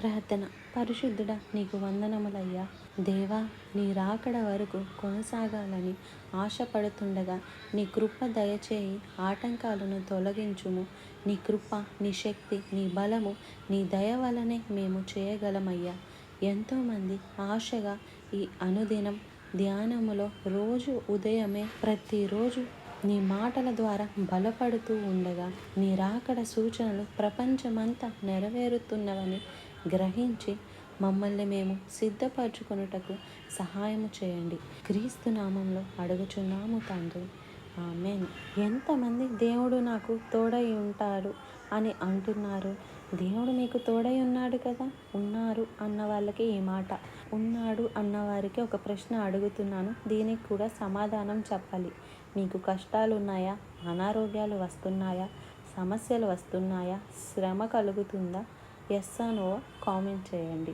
ప్రార్థన. పరిశుద్ధుడా నీకు వందనములయ్యా. దేవా నీ రాకడ వరకు కొనసాగాలని ఆశపడుతుండగా నీ కృప దయచేయి ఆటంకాలను తొలగించుము. నీ కృప నీ శక్తి నీ బలము నీ దయ వలనే మేము చేయగలమయ్యా. ఎంతోమంది ఆశగా ఈ అనుదినం ధ్యానములో రోజు ఉదయమే ప్రతిరోజు నీ మాటల ద్వారా బలపడుతూ ఉండగా నీ రాకడ సూచనలు ప్రపంచమంతా నెరవేరుతున్నవని గ్రహించి మమ్మల్ని మేము సిద్ధపరచుకొనుటకు సహాయం చేయండి. క్రీస్తు నామంలో అడుగుచున్నాము తండ్రి. ఆమెన్. ఎంతమంది దేవుడు నాకు తోడై ఉంటారు అని అంటున్నారు? దేవుడు మీకు తోడై ఉన్నాడు కదా? ఉన్నారు అన్న వాళ్ళకి ఈ మాట. ఉన్నాడు అన్న వారికి ఒక ప్రశ్న అడుగుతున్నాను. దీనికి కూడా సమాధానం చెప్పాలి. మీకు కష్టాలు ఉన్నాయా? అనారోగ్యాలు వస్తున్నాయా? సమస్యలు వస్తున్నాయా? శ్రమ కలుగుతుందా? ఎస్ అనో కామెంట్ చేయండి.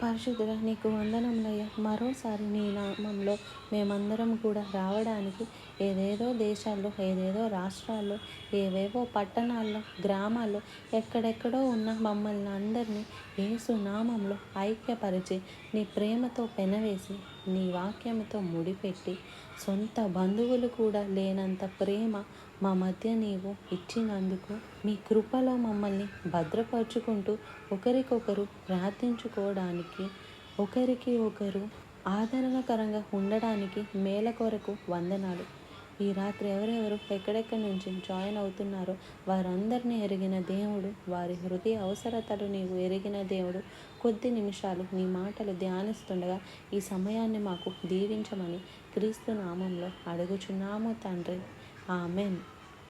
పరిశుద్ధుడా నీకు వందనములయ్యా మరోసారి నీ నామంలో మేమందరం కూడా రావడానికి ఏదేదో దేశాల్లో ఏదేదో రాష్ట్రాల్లో ఏవేవో పట్టణాల్లో గ్రామాల్లో ఎక్కడెక్కడో ఉన్న మమ్మల్ని అందరినీ యేసు నామంలో ఐక్యపరిచి నీ ప్రేమతో పెనవేసి నీ వాక్యంతో ముడిపెట్టి సొంత బంధువులు కూడా లేనంత ప్రేమ మా మధ్య నీవు ఇచ్చినందుకు మీ కృపలో మమ్మల్ని భద్రపరుచుకుంటూ ఒకరికొకరు ప్రార్థించుకోవడానికి ఒకరికి ఒకరు ఆదరణకరంగా ఉండడానికి మేల కొరకు వందనాలు. ఈ రాత్రి ఎవరెవరు ఎక్కడెక్కడి నుంచి జాయిన్ అవుతున్నారో వారందరినీ ఎరిగిన దేవుడు వారి హృదయ అవసరతలు నీవు ఎరిగిన దేవుడు. కొద్ది నిమిషాలు నీ మాటలు ధ్యానిస్తుండగా ఈ సమయాన్ని మాకు దీవించమని క్రీస్తు నామంలో అడుగుచున్నాము తండ్రి. ఆమెన్.